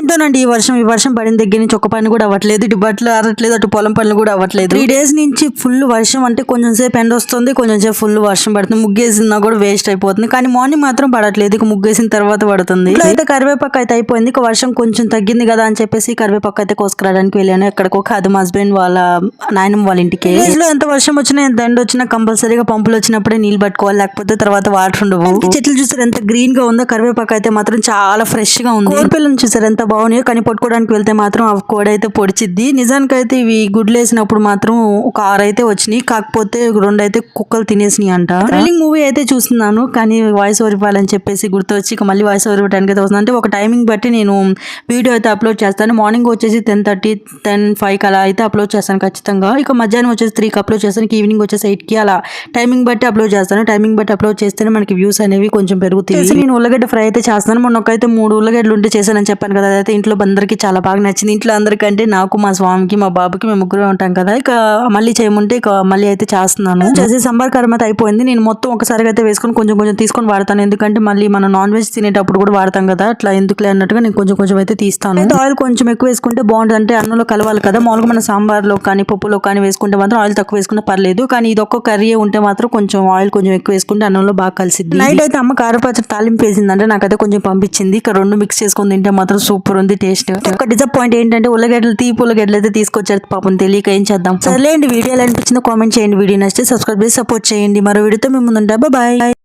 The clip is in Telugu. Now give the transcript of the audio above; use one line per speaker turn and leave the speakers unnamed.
ఏంటోనండి ఈ వర్షం? ఈ వర్షం పడిన దగ్గర నుంచి ఒక పని కూడా అవ్వట్లేదు. ఇటు బట్టలు ఆరట్లేదు అటు పొలం పనులు కూడా అవ్వట్లేదు. త్రీ డేస్ నుంచి ఫుల్ వర్షం అంటే కొంచెం సేపు ఎండ వస్తుంది కొంచెం సేపు ఫుల్ వర్షం పడుతుంది. ముగ్గేసినా కూడా వేస్ట్ అయిపోతుంది. కానీ మార్నింగ్ మాత్రం పడట్లేదు. ఇక ముగ్గేసిన తర్వాత పడుతుంది. అయితే కరివేపాకు అయితే అయిపోయింది. ఇక వర్షం కొంచెం తగ్గింది కదా అని చెప్పేసి కరివేపాకు అయితే కోసుకురావడానికి వెళ్ళాను. ఎక్కడికో కాదు మా హస్బెండ్ వాళ్ళ నాయనమ్మ వాళ్ళ ఇంటికి. లో ఎంత వర్షం వచ్చినా ఎంత ఎండ వచ్చినా కంపల్సరీగా పంపులు వచ్చినప్పుడే నీళ్ళు పట్టుకోవాలి. లేకపోతే తర్వాత వాటర్ ఉండవు. చెట్లు చూసారు ఎంత గ్రీన్గా ఉందో? కరివేపాకు అయితే మాత్రం చాలా ఫ్రెష్గా ఉంది. కోడిపిల్లని చూసారు ఎంత బాగున్నాయో కానీ పట్టుకోవడానికి వెళ్తే మాత్రం ఆ కోడైతే పొడిచిద్ది. నిజానికి అయితే ఇవి గుడ్లు వేసినప్పుడు మాత్రం ఒక ఆరు అయితే వచ్చినాయి. కాకపోతే రెండు అయితే కుక్కలు తినేసినాయి అంట. థ్రిల్లింగ్ మూవీ అయితే చూస్తున్నాను కానీ వాయిస్ ఓవర్ ఇవ్వాలని చెప్పేసి గుర్తొచ్చి ఇక మళ్ళీ వాయిస్ ఓవర్ ఇవ్వడానికి అయితే వస్తుంది. అంటే ఒక టైమింగ్ బట్టి నేను వీడియో అయితే అప్లోడ్ చేస్తాను. మార్నింగ్ వచ్చేసి టెన్ థర్టీ టెన్ ఫైవ్కి అలా అయితే అప్లోడ్ చేస్తాను ఖచ్చితంగా. ఇక మధ్యాహ్నం వచ్చేసి త్రీకి అప్లోడ్ చేస్తాను. ఈవినింగ్ వచ్చేసి ఎయిట్కి అలా టైమింగ్ బట్టి అప్లోడ్ చేస్తాను. టైమింగ్ బట్టి అప్లోడ్ చేస్తేనే మనకి వ్యూస్ అనేవి కొంచెం పెరుగుతాయి. నేను ఉల్లగడ్డ ఫ్రై అయితే చేస్తాను. మొన్న ఒకైతే మూడు ఉల్లగడ్డలు ఉంటే చేశానని చెప్పాను కదా అదైతే ఇంట్లో అందరికీ చాలా బాగా నచ్చింది. ఇంట్లో అందరికంటే నాకు మా స్వామికి మా బాబుకి మేము ముగ్గురు ఉంటాం కదా. ఇక మళ్ళీ చేయమంటే ఇక మళ్ళీ అయితే చేస్తున్నాను. చేసి సంబార్ కర్మ అయితే అయిపోయింది. నేను మొత్తం ఒకసారిగా అయితే వేసుకొని కొంచెం కొంచెం తీసుకొని వాడతాను. ఎందుకంటే మళ్ళీ మనం నాన్ వెజ్ తినేటప్పుడు కూడా వాడతాం కదా. అట్లా ఎందుకులే అన్నట్టుగా నేను కొంచెం కొంచెం అయితే తీస్తాను. ఆయిల్ కొంచెం ఎక్కువ వేసుకుంటే బాగుంటుంది. అంటే అన్నంలో కలవాలి కదా. మామూలుగా మన సాంబార్లో కానీ పప్పులో కానీ వేసుకుంటే మాత్రం ఆయిల్ తక్కువ వేసుకుంటే పర్లేదు. కానీ ఇది ఒక్క కర్రీ ఉంటే మాత్రం కొంచెం ఆయిల్ కొంచెం ఎక్కువ వేసుకుంటే అన్నంలో బాగా కలిసిద్ది నైట్ అయితే అమ్మ కారపచ్చడి తాలింపు వేసిందంటే. నాకైతే కొంచెం పంపించింది. ఇక రెండు మిక్స్ చేసుకుని తింటే మాత్రం సూపర్ సూపర్ ఉంది టేస్ట్. ఒక డిసప్పాయింట్ ఏంటంటే ఉల్లగడ్డలు తీపి ఉల్లగడ్డలు అయితే తీసుకొచ్చారు పాపం తెలియక ఏం చేద్దాం. సరేలేండి వీడియో ఎలా అనిపించిందో కామెంట్ చేయండి. వీడియో నచ్చితే సబ్స్క్రైబ్ చేసి సపోర్ట్ చేయండి. మరో వీడియోతో మేము ముందుంటా. బాయ్